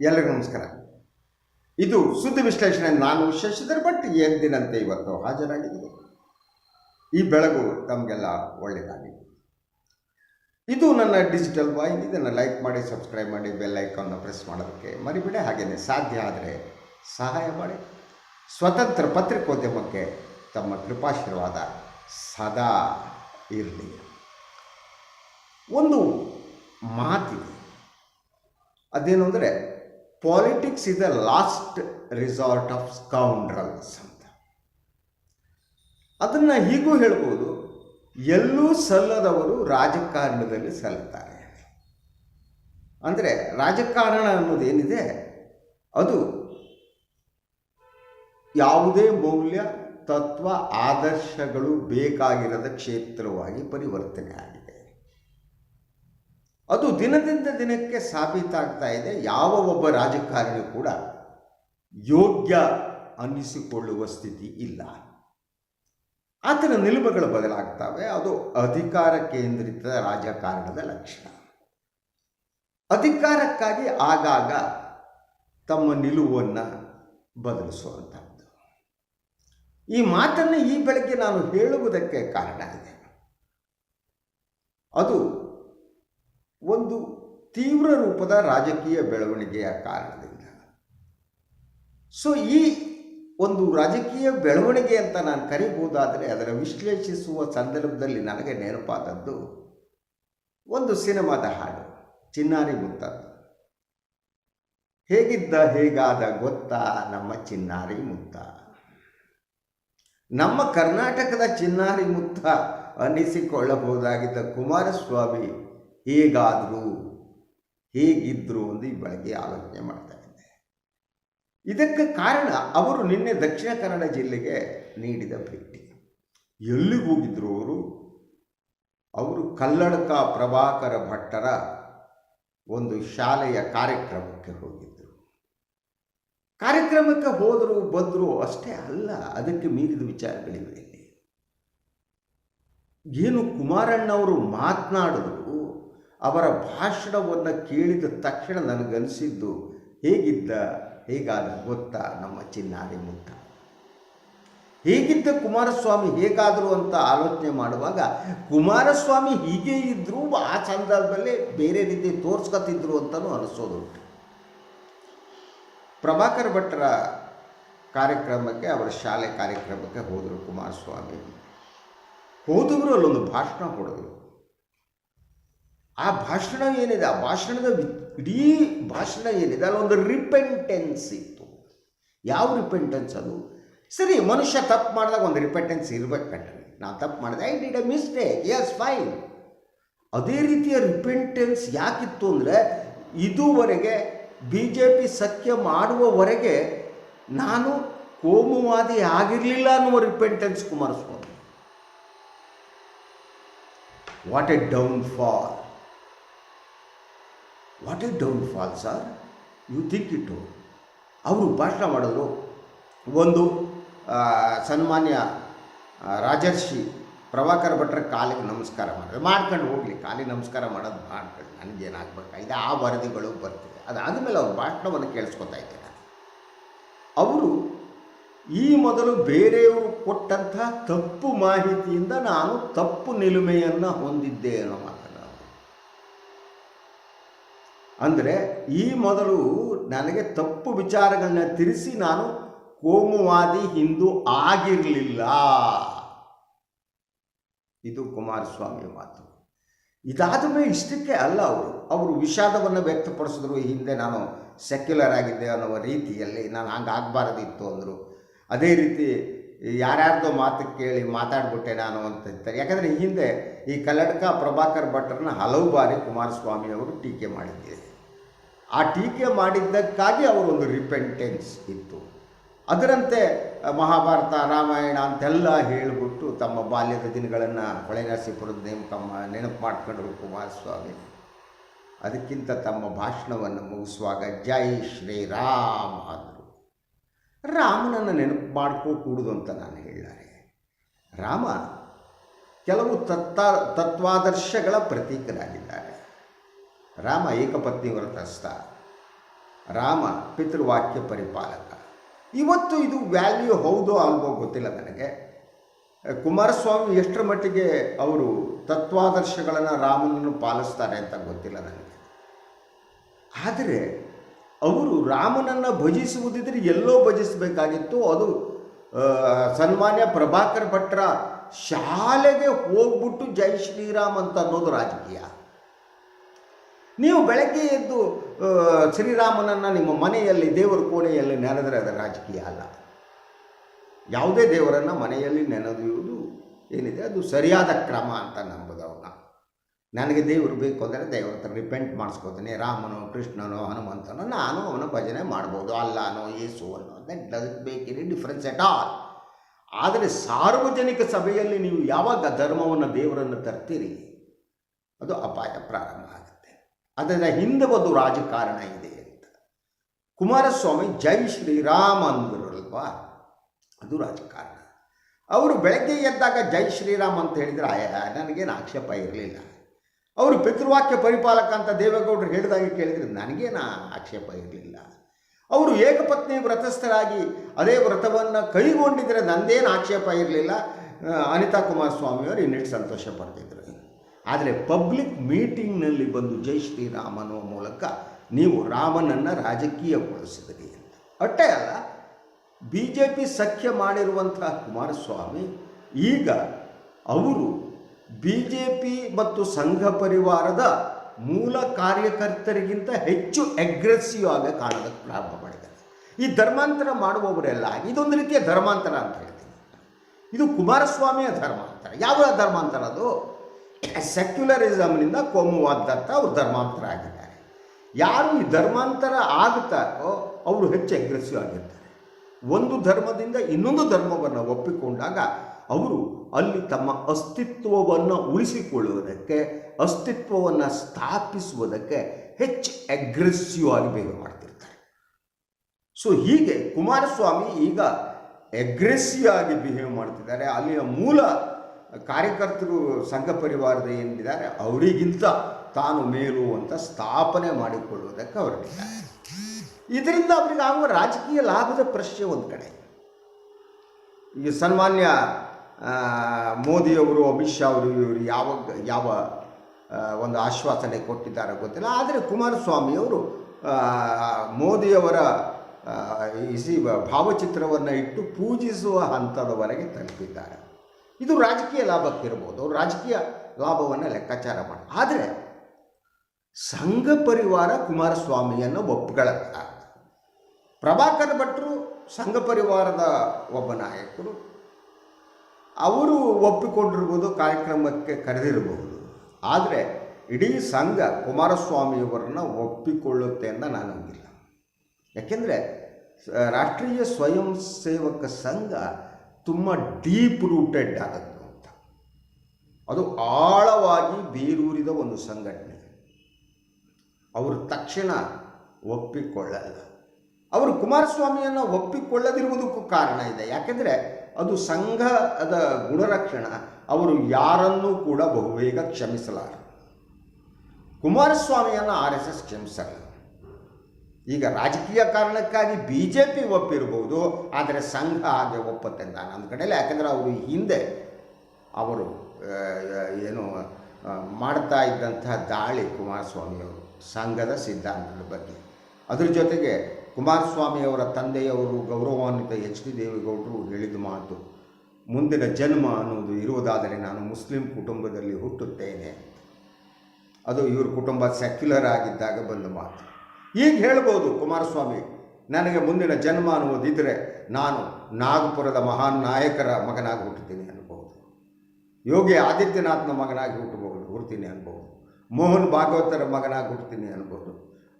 ಎಲ್ಲರಿಗೂ ನಮಸ್ಕಾರ. ಇದು ಸುದ್ದಿ ವಿಶ್ಲೇಷಣೆ ನಾನು ಶಶಿಧರ್ ಭಟ್. ಎಂದಿನಂತೆ ಇವತ್ತು ಹಾಜರಾಗಿದ್ದೀನಿ ಈ ಬೆಳಗು ತಮಗೆಲ್ಲ ಒಳ್ಳೆಯದಾಗಿದೆ ಇದು ನನ್ನ ಡಿಜಿಟಲ್ ವಾಹಿನಿ. ಇದನ್ನು ಲೈಕ್ ಮಾಡಿ, ಸಬ್ಸ್ಕ್ರೈಬ್ ಮಾಡಿ, ಬೆಲ್ ಐಕಾನ್ನ ಪ್ರೆಸ್ ಮಾಡೋದಕ್ಕೆ ಮರಿಬೇಡಿ. ಹಾಗೆಯೇ ಸಾಧ್ಯ ಆದರೆ ಸಹಾಯ ಮಾಡಿ. ಸ್ವತಂತ್ರ ಪತ್ರಿಕೋದ್ಯಮಕ್ಕೆ ತಮ್ಮ ಕೃಪಾಶೀರ್ವಾದ ಸದಾ ಇರಲಿ. ಒಂದು ಮಾತಿದೆ. ಅದೇನು ಅಂದರೆ politics is the last resort of scoundrels ಅಂತ. ಅದನ್ನು ಹೀಗೂ ಹೇಳ್ಬೋದು, ಎಲ್ಲೂ ಸಲ್ಲದವರು ರಾಜಕಾರಣದಲ್ಲಿ ಸಲ್ಲುತ್ತಾರೆ ಅಂದರೆ ರಾಜಕಾರಣ ಅನ್ನೋದೇನಿದೆ ಅದು ಯಾವುದೇ ಮೌಲ್ಯ, ತತ್ವ, ಆದರ್ಶಗಳು ಬೇಕಾಗಿರದ ಕ್ಷೇತ್ರವಾಗಿ ಪರಿವರ್ತನೆ ಆಗಿದೆ. ಅದು ದಿನದಿಂದ ದಿನಕ್ಕೆ ಸಾಬೀತಾಗ್ತಾ ಇದೆ. ಯಾವ ಒಬ್ಬ ರಾಜಕಾರಣಿ ಕೂಡ ಯೋಗ್ಯ ಅನ್ನಿಸಿಕೊಳ್ಳುವ ಸ್ಥಿತಿ ಇಲ್ಲ. ಆತನ ನಿಲುವುಗಳು ಬದಲಾಗ್ತವೆ. ಅದು ಅಧಿಕಾರ ಕೇಂದ್ರಿತ ರಾಜಕಾರಣದ ಲಕ್ಷಣ. ಅಧಿಕಾರಕ್ಕಾಗಿ ಆಗಾಗ ತಮ್ಮ ನಿಲುವನ್ನು ಬದಲಿಸುವಂಥದ್ದು ಈ ಮಾತನ್ನು ಈ ಬೆಳಗ್ಗೆ ನಾನು ಹೇಳುವುದಕ್ಕೆ ಕಾರಣ ಇದೆ. ಅದು ಒಂದು ತೀವ್ರ ರೂಪದ ರಾಜಕೀಯ ಬೆಳವಣಿಗೆಯ ಕಾರಣದಿಂದ. ಸೊ ಈ ಒಂದು ರಾಜಕೀಯ ಬೆಳವಣಿಗೆ ಅಂತ ನಾನು ಕರಿಬಹುದಾದರೆ ಅದರ ವಿಶ್ಲೇಷಿಸುವ ಸಂದರ್ಭದಲ್ಲಿ ನನಗೆ ನೆನಪಾದದ್ದು ಒಂದು ಸಿನಿಮಾದ ಹಾಡು, ಚಿನ್ನಾರಿ ಮುತ್ತದ್ದು ಹೇಗಿದ್ದ ಹೇಗಾದ ಗೊತ್ತಾ ನಮ್ಮ ಚಿನ್ನಾರಿ ಮುತ್ತ. ನಮ್ಮ ಕರ್ನಾಟಕದ ಚಿನ್ನಾರಿ ಮುತ್ತ ಅನ್ನಿಸಿಕೊಳ್ಳಬಹುದಾಗಿದ್ದ ಕುಮಾರಸ್ವಾಮಿ ಹೇಗಾದರೂ, ಹೇಗಿದ್ರು ಎಂದು ಈ ಬೆಳಗ್ಗೆ ಆಲೋಚನೆ ಮಾಡ್ತಾ ಇದ್ದೆ. ಇದಕ್ಕೆ ಕಾರಣ ಅವರು ನಿನ್ನೆ ದಕ್ಷಿಣ ಕನ್ನಡ ಜಿಲ್ಲೆಗೆ ನೀಡಿದ ಭೇಟಿ. ಎಲ್ಲಿಗೆ ಹೋಗಿದ್ರು ಅವರು? ಅವರು ಕಲ್ಲಡ್ಕ ಪ್ರಭಾಕರ ಭಟ್ಟರ ಒಂದು ಶಾಲೆಯ ಕಾರ್ಯಕ್ರಮಕ್ಕೆ ಹೋಗಿದ್ದರು ಕಾರ್ಯಕ್ರಮಕ್ಕೆ ಹೋದರೂ, ಬಂದರು ಅಷ್ಟೇ ಅಲ್ಲ, ಅದಕ್ಕೆ ಮೀರಿದ ವಿಚಾರಗಳಿವೆ ಇಲ್ಲಿ. ಏನು ಕುಮಾರಣ್ಣವರು ಮಾತನಾಡಿದ್ರು ಅವರ ಭಾಷಣವನ್ನು ಕೇಳಿದ ತಕ್ಷಣ ನನಗನಿಸಿದ್ದು ಹೇಗಿದ್ದ? ಹೇಗಾದ ಗೊತ್ತಾ? ನಮ್ಮ ಚಿನ್ನಾರಿ ಮುತ್ತ ಹೇಗಿದ್ದ ಕುಮಾರಸ್ವಾಮಿ? ಹೇಗಾದರು ಅಂತ ಆಲೋಚನೆ ಮಾಡುವಾಗ ಕುಮಾರಸ್ವಾಮಿ ಹೀಗೆ ಇದ್ದರೂ ಆ ಸಂದರ್ಭದಲ್ಲಿ ಬೇರೆ ರೀತಿ ತೋರಿಸ್ಕೊತಿದ್ರು ಅಂತಲೂ ಅನಿಸೋದುಂಟು. ಪ್ರಭಾಕರ್ ಭಟ್ರ ಕಾರ್ಯಕ್ರಮಕ್ಕೆ, ಅವರ ಶಾಲೆ ಕಾರ್ಯಕ್ರಮಕ್ಕೆ ಹೋದರು ಕುಮಾರಸ್ವಾಮಿ. ಹೋದವರು ಅಲ್ಲೊಂದು ಭಾಷಣ ಹೊಡೆದರು. ಆ ಭಾಷಣ ಏನಿದೆ? ಆ ಭಾಷಣದ ಇಡೀ ಭಾಷಣ ಏನಿದೆ? ಅಲ್ಲೊಂದು ರಿಪೆಂಟೆನ್ಸ್ ಇತ್ತು. ಯಾವ ರಿಪೆಂಟೆನ್ಸ್ ಅದು? ಸರಿ, ಮನುಷ್ಯ ತಪ್ಪು ಮಾಡಿದಾಗ ಒಂದು ರಿಪೆಂಟೆನ್ಸ್ ಇರ್ಬೇಕು ಕಣ್ರಿ. ನಾನು ತಪ್ಪು ಮಾಡಿದೆ. I did a mistake is fine ಅದೇ ರೀತಿಯ ರಿಪೆಂಟೆನ್ಸ್ ಯಾಕಿತ್ತು ಅಂದರೆ, ಇದುವರೆಗೆ ಬಿ ಜೆ ಪಿ ಸಖ್ಯ ಮಾಡುವವರೆಗೆ ನಾನು ಕೋಮುವಾದಿ ಆಗಿರಲಿಲ್ಲ ಅನ್ನುವ repentance Kumaraswamy. What a downfall what a downfall sir you think it ಅವರು ಭಾಷಣ ಮಾಡಿದ್ರು. ಒಂದು ಸನ್ಮಾನ್ಯ ರಾಜರ್ಷಿ ಪ್ರಭಾಕರ್ ಭಟ್ರ ಕಾಲಿಗೆ ನಮಸ್ಕಾರ ಮಾಡಿದ್ರು. ಮಾಡ್ಕೊಂಡು ಹೋಗಲಿ, ಕಾಲಿಗೆ ನಮಸ್ಕಾರ ಮಾಡೋದು ಮಾಡ್ಕೊಳ್ಳಿ. ನನಗೇನಾಗಬೇಕಾಗಿದೆ ಆ ವರದಿಗಳು ಬರ್ತಿದೆ. ಅದಾದಮೇಲೆ ಅವ್ರ ಭಾಷಣವನ್ನು ಕೇಳಿಸ್ಕೊತಾ ಇದ್ದೆ ನಾನು. ಅವರು ಈ ಮೊದಲು ಬೇರೆಯವರು ಕೊಟ್ಟಂಥ ತಪ್ಪು ಮಾಹಿತಿಯಿಂದ ನಾನು ತಪ್ಪು ನಿಲುಮೆಯನ್ನು ಹೊಂದಿದ್ದೆ ಅನ್ನೋ ಮಾತು. ಅಂದರೆ ಈ ಮೊದಲು ನನಗೆ ತಪ್ಪು ವಿಚಾರಗಳನ್ನ ತಿಳಿಸಿ ನಾನು ಕೋಮುವಾದಿ ಹಿಂದೂ ಆಗಿರಲಿಲ್ಲ. ಇದು ಕುಮಾರಸ್ವಾಮಿ ಮಾತು. ಇದಾದ ಮೇಲೆ ಇಷ್ಟಕ್ಕೆ ಅಲ್ಲ ಅವರು. ಅವರು ವಿಷಾದವನ್ನು ವ್ಯಕ್ತಪಡಿಸಿದ್ರು. ಹಿಂದೆ ನಾನು ಸೆಕ್ಯುಲರ್ ಆಗಿದ್ದೆ ಅನ್ನೋ ರೀತಿಯಲ್ಲಿ. ನಾನು ಹಂಗೆ ಆಗಬಾರ್ದಿತ್ತು ಅಂದರು. ಅದೇ ರೀತಿ ಯಾರ್ಯಾರ್ದೋ ಮಾತು ಕೇಳಿ ಮಾತಾಡ್ಬಿಟ್ಟೆ ನಾನು ಅಂತ ಹೇಳ್ತಾರೆ ಯಾಕಂದರೆ ಹಿಂದೆ ಈ ಕಲ್ಲಡ್ಕ ಪ್ರಭಾಕರ್ ಭಟ್ರನ್ನ ಹಲವು ಬಾರಿ ಕುಮಾರಸ್ವಾಮಿ ಅವರು ಟೀಕೆ ಮಾಡಿದ್ದಾರೆ ಆ ಟೀಕೆ ಮಾಡಿದ್ದಕ್ಕಾಗಿ ಅವರೊಂದು ರಿಪೆಂಟೆನ್ಸ್ ಇತ್ತು. ಅದರಂತೆ ಮಹಾಭಾರತ, ರಾಮಾಯಣ ಅಂತೆಲ್ಲ ಹೇಳಿಬಿಟ್ಟು ತಮ್ಮ ಬಾಲ್ಯದ ದಿನಗಳನ್ನು ಹೊಳೆ ನರಸೀಪುರದ ನೇಮಕಮ್ಮ ನೆನಪು ಮಾಡಿಕೊಂಡ್ರು ಕುಮಾರಸ್ವಾಮಿ. ಅದಕ್ಕಿಂತ ತಮ್ಮ ಭಾಷಣವನ್ನು ಮುಗಿಸುವಾಗ ಜೈ ಶ್ರೀರಾಮ್ ಅಂದರು. ರಾಮನನ್ನು ನೆನಪು ಮಾಡ್ಕೋಕೂಡುದು ಅಂತ ನಾನು ಹೇಳಾರೆ ರಾಮ ಕೆಲವು ತತ್ವ ತತ್ವಾದರ್ಶಗಳ ಪ್ರತೀಕರಾಗಿದ್ದಾರೆ ರಾಮ ಏಕಪತ್ನಿ ವ್ರತಸ್ಥ. ರಾಮ ಪಿತೃವಾಕ್ಯ ಪರಿಪಾಲಕ. ಇವತ್ತು ಇದು ವ್ಯಾಲ್ಯೂ ಹೌದೋ ಅಲ್ವೋ ಗೊತ್ತಿಲ್ಲ ನನಗೆ. ಕುಮಾರಸ್ವಾಮಿ ಎಷ್ಟರ ಮಟ್ಟಿಗೆ ಅವರು ತತ್ವಾದರ್ಶಗಳನ್ನು ರಾಮನನ್ನು ಪಾಲಿಸ್ತಾರೆ ಅಂತ ಗೊತ್ತಿಲ್ಲ ನನಗೆ. ಆದರೆ ಅವರು ರಾಮನನ್ನು ಭಜಿಸುವುದಿದ್ರೆ ಎಲ್ಲೋ ಭಜಿಸಬೇಕಾಗಿತ್ತು. ಅದು ಸನ್ಮಾನ್ಯ ಪ್ರಭಾಕರ್ ಭಟ್ರ ಶಾಲೆಗೆ ಹೋಗ್ಬಿಟ್ಟು ಜೈ ಶ್ರೀರಾಮ್ ಅಂತ ಅನ್ನೋದು ರಾಜಕೀಯ. ನೀವು ಬೆಳಗ್ಗೆ ಎದ್ದು ಶ್ರೀರಾಮನನ್ನು ನಿಮ್ಮ ಮನೆಯಲ್ಲಿ, ದೇವರ ಕೋಣೆಯಲ್ಲಿ ನೆನೆದರೆ ಅದು ರಾಜಕೀಯ ಅಲ್ಲ. ಯಾವುದೇ ದೇವರನ್ನು ಮನೆಯಲ್ಲಿ ನೆನೆದಿರುವುದು ಏನಿದೆ? ಅದು ಸರಿಯಾದ ಕ್ರಮ ಅಂತ ನಂಬುದು ಅವ್ರನ್ನ. ನನಗೆ ದೇವರು ಬೇಕು ಅಂದರೆ ದೇವರ ಹತ್ರ ರಿಪೆಂಟ್ ಮಾಡಿಸ್ಕೋತೀನಿ. ರಾಮನೋ, ಕೃಷ್ಣನೋ, ಹನುಮಂತನೋ, ನಾನು ಅವನ ಭಜನೆ ಮಾಡ್ಬೋದು. ಅಲ್ಲನೋ, ಯೇಸುವನೋ that does make any difference at all ಆದರೆ ಸಾರ್ವಜನಿಕ ಸಭೆಯಲ್ಲಿ ನೀವು ಯಾವಾಗ ಧರ್ಮವನ್ನು ದೇವರನ್ನು ತರ್ತೀರಿ? ಅದು ಅಪಾಯ ಪ್ರಾರಂಭ ಅದರ ಹಿಂದೆ ಒಂದು ರಾಜಕಾರಣ ಇದೆ ಅಂತ. ಕುಮಾರಸ್ವಾಮಿ ಜೈ ಶ್ರೀರಾಮ್ ಅಂದ್ರಲ್ವಾ? ಅದು ರಾಜಕಾರಣ. ಅವರು ಬೆಳಗ್ಗೆ ಎದ್ದಾಗ ಜೈ ಶ್ರೀರಾಮ್ ಅಂತ ಹೇಳಿದರೆ, ಆಯ, ನನಗೇನು ಆಕ್ಷೇಪ ಇರಲಿಲ್ಲ. ಅವರು ಪಿತೃವಾಕ್ಯ ಪರಿಪಾಲಕ ಅಂತ ದೇವೇಗೌಡರು ಹೇಳಿದಾಗ ಕೇಳಿದರೆ ನನಗೇನು ಆಕ್ಷೇಪ ಇರಲಿಲ್ಲ. ಅವರು ಏಕಪತ್ನಿ ವ್ರತಸ್ಥರಾಗಿ ಅದೇ ವ್ರತವನ್ನು ಕೈಗೊಂಡಿದ್ದರೆ ನಂದೇನು ಆಕ್ಷೇಪ ಇರಲಿಲ್ಲ. ಅನಿತಾ ಕುಮಾರಸ್ವಾಮಿಯವರು ಇನ್ನಿಟ್ಟು ಸಂತೋಷ ಪಡ್ತಿದ್ರು. ಆದರೆ ಪಬ್ಲಿಕ್ ಮೀಟಿಂಗ್ನಲ್ಲಿ ಬಂದು ಜೈ ಶ್ರೀರಾಮ್ ಅನ್ನುವ ಮೂಲಕ ನೀವು ರಾಮನನ್ನು ರಾಜಕೀಯಗೊಳಿಸಿದ್ರಿ ಅಂತ. ಅಷ್ಟೇ ಅಲ್ಲ ಬಿ ಜೆ ಪಿ ಸಖ್ಯ ಮಾಡಿರುವಂತಹ ಕುಮಾರಸ್ವಾಮಿ, ಈಗ ಅವರು ಬಿ ಜೆ ಪಿ ಮತ್ತು ಸಂಘ ಪರಿವಾರದ ಮೂಲ ಕಾರ್ಯಕರ್ತರಿಗಿಂತ ಹೆಚ್ಚು ಅಗ್ರೆಸಿವ್ ಆಗಿ ಕಾಣೋದಕ್ಕೆ ಪ್ರಾರಂಭ ಮಾಡಿದ್ದಾರೆ. ಈ ಧರ್ಮಾಂತರ ಮಾಡುವವರೆಲ್ಲ, ಇದೊಂದು ರೀತಿಯ ಧರ್ಮಾಂತರ ಅಂತ ಹೇಳ್ತೀನಿ. ಇದು ಕುಮಾರಸ್ವಾಮಿಯ ಧರ್ಮಾಂತರ. ಯಾವ ಧರ್ಮಾಂತರ ಅದು? ಸೆಕ್ಯುಲರಿಸಮ್ನಿಂದ ಕೋಮುವಾದತ್ತ ಅವರು ಧರ್ಮಾಂತರ ಆಗಿದ್ದಾರೆ ಯಾರು ಈ ಧರ್ಮಾಂತರ ಆಗುತ್ತಾರೋ ಅವರು ಹೆಚ್ಚು ಅಗ್ರೆಸಿವ್ ಆಗಿರ್ತಾರೆ. ಒಂದು ಧರ್ಮದಿಂದ ಇನ್ನೊಂದು ಧರ್ಮವನ್ನು ಒಪ್ಪಿಕೊಂಡಾಗ ಅವರು ಅಲ್ಲಿ ತಮ್ಮ ಅಸ್ತಿತ್ವವನ್ನು ಉಳಿಸಿಕೊಳ್ಳುವುದಕ್ಕೆ, ಅಸ್ತಿತ್ವವನ್ನು ಸ್ಥಾಪಿಸುವುದಕ್ಕೆ ಹೆಚ್ಚು ಅಗ್ರೆಸಿವ್ ಆಗಿ ಬಿಹೇವ್ ಮಾಡ್ತಿರ್ತಾರೆ. ಸೊ ಹೀಗೆ ಕುಮಾರಸ್ವಾಮಿ ಈಗ ಅಗ್ರೆಸಿವ್ ಆಗಿ ಬಿಹೇವ್ ಮಾಡ್ತಿದ್ದಾರೆ. ಅಲ್ಲಿಯ ಮೂಲ ಕಾರ್ಯಕರ್ತರು ಸಂಘ ಪರಿವಾರದ ಏನಿದ್ದಾರೆ, ಅವರಿಗಿಂತ ತಾನು ಮೇಲು ಅಂತ ಸ್ಥಾಪನೆ ಮಾಡಿಕೊಳ್ಳುವುದಕ್ಕೆ ಹೊರಟಿದ್ದಾರೆ ಇದರಿಂದ ಅವರಿಗೆ ಆಗುವ ರಾಜಕೀಯ ಲಾಭದ ಪ್ರಶ್ನೆ ಒಂದು ಕಡೆ. ಈಗ ಸನ್ಮಾನ್ಯ ಮೋದಿಯವರು, ಅಮಿತ್ ಶಾ ಅವರು, ಇವರು ಯಾವ ಯಾವ ಒಂದು ಆಶ್ವಾಸನೆ ಕೊಟ್ಟಿದ್ದಾರೆ ಗೊತ್ತಿಲ್ಲ. ಆದರೆ ಕುಮಾರಸ್ವಾಮಿಯವರು ಮೋದಿಯವರ ಇಸಿ ಭಾವಚಿತ್ರವನ್ನು ಇಟ್ಟು ಪೂಜಿಸುವ ಹಂತದವರೆಗೆ ತಲುಪಿದ್ದಾರೆ. ಇದು ರಾಜಕೀಯ ಲಾಭಕ್ಕಿರ್ಬೋದು ಅವರು ರಾಜಕೀಯ ಲಾಭವನ್ನು ಲೆಕ್ಕಾಚಾರ ಮಾಡಿ ಆದರೆ ಸಂಘ ಪರಿವಾರ ಕುಮಾರಸ್ವಾಮಿಯನ್ನು ಒಪ್ಕೊಳ್ಳಲ್ಲ ಪ್ರಭಾಕರ್ ಭಟ್ರು ಸಂಘ ಪರಿವಾರದ ಒಬ್ಬ ನಾಯಕರು. ಅವರು ಒಪ್ಪಿಕೊಂಡಿರ್ಬೋದು, ಕಾರ್ಯಕ್ರಮಕ್ಕೆ ಕರೆದಿರಬಹುದು ಆದರೆ ಇಡೀ ಸಂಘ ಕುಮಾರಸ್ವಾಮಿಯವರನ್ನ ಒಪ್ಪಿಕೊಳ್ಳುತ್ತೆ ಅಂತ ನಾನು ನಂಬಿಲ್ಲ. ಯಾಕೆಂದರೆ, ರಾಷ್ಟ್ರೀಯ ಸ್ವಯಂ ಸೇವಕ ಸಂಘ ತುಂಬ ಡೀಪ್ ರೂಟೆಡ್ ಆಗತ್ತೆ ಅಂತ. ಅದು ಆಳವಾಗಿ ಬೇರೂರಿದ ಒಂದು ಸಂಘಟನೆ. ಅವರು ತಕ್ಷಣ ಒಪ್ಪಿಕೊಳ್ಳಲ್ಲ. ಅವರು ಕುಮಾರಸ್ವಾಮಿಯನ್ನು ಒಪ್ಪಿಕೊಳ್ಳದಿರುವುದಕ್ಕೂ ಕಾರಣ ಇದೆ. ಯಾಕೆಂದರೆ ಅದು ಸಂಘದ ಗುಣರಕ್ಷಣ, ಅವರು ಯಾರನ್ನೂ ಕೂಡ ಬಹುಬೇಗ ಕ್ಷಮಿಸಲಾರ. ಕುಮಾರಸ್ವಾಮಿಯನ್ನು ಆರ್ ಎಸ್ ಎಸ್ ಕ್ಷಮಿಸಲ್ಲ. ಈಗ ರಾಜಕೀಯ ಕಾರಣಕ್ಕಾಗಿ ಬಿ ಜೆ ಪಿ ಒಪ್ಪಿರ್ಬೋದು ಆದರೆ ಸಂಘ ಹಾಗೆ ಒಪ್ಪುತ್ತೆ ಅಂತ ನಮ್ಮ ಕಡೆಯಲ್ಲಿ. ಯಾಕೆಂದರೆ ಅವರು ಹಿಂದೆ ಅವರು ಏನು ಮಾಡ್ತಾ ಇದ್ದಂಥ ದಾಳಿ ಕುಮಾರಸ್ವಾಮಿಯವರು ಸಂಘದ ಸಿದ್ಧಾಂತದ ಬಗ್ಗೆ. ಅದ್ರ ಜೊತೆಗೆ ಕುಮಾರಸ್ವಾಮಿಯವರ ತಂದೆಯವರು ಗೌರವಾನ್ವಿತ ಎಚ್ ಡಿ ದೇವೇಗೌಡರು ಹೇಳಿದ ಮಾತು, ಮುಂದಿನ ಜನ್ಮ ಅನ್ನೋದು ಇರುವುದಾದರೆ ನಾನು ಮುಸ್ಲಿಂ ಕುಟುಂಬದಲ್ಲಿ ಹುಟ್ಟುತ್ತೇನೆ ಅದು ಇವರ ಕುಟುಂಬ ಸೆಕ್ಯುಲರ್ ಆಗಿದ್ದಾಗ ಬಂದ ಮಾತು. ಈಗ ಹೇಳ್ಬೋದು ಕುಮಾರಸ್ವಾಮಿ? ನನಗೆ ಮುಂದಿನ ಜನ್ಮ ಅನ್ನುವುದಿದ್ದರೆ ನಾನು ನಾಗಪುರದ ಮಹಾನ್ ನಾಯಕರ ಮಗನಾಗಿ ಹುಟ್ಟುತ್ತೀನಿ ಅನ್ಬೋದು ಯೋಗಿ ಆದಿತ್ಯನಾಥ್ನ ಮಗನಾಗಿ ಹುಟ್ಟಬಹುದು ಹುಡ್ತೀನಿ ಅನ್ಬೋದು ಮೋಹನ್ ಭಾಗವತರ ಮಗನಾಗಿ ಹುಡ್ತೀನಿ ಅನ್ಬೋದು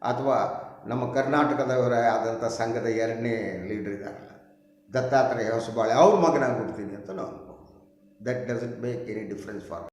ಅಥವಾ ನಮ್ಮ ಕರ್ನಾಟಕದವರ ಆದಂಥ ಸಂಘದ ಎರಡನೇ ಲೀಡರ್ ಇದ್ದಾರಲ್ಲ, ದತ್ತಾತ್ರೇಯ ಹೊಸಬಾಳೆ, ಅವ್ರ ಮಗನಾಗಿ ಹುಡ್ತೀನಿ ಅಂತ ನಾವು ಅನ್ಬೋದು that doesn't make any difference for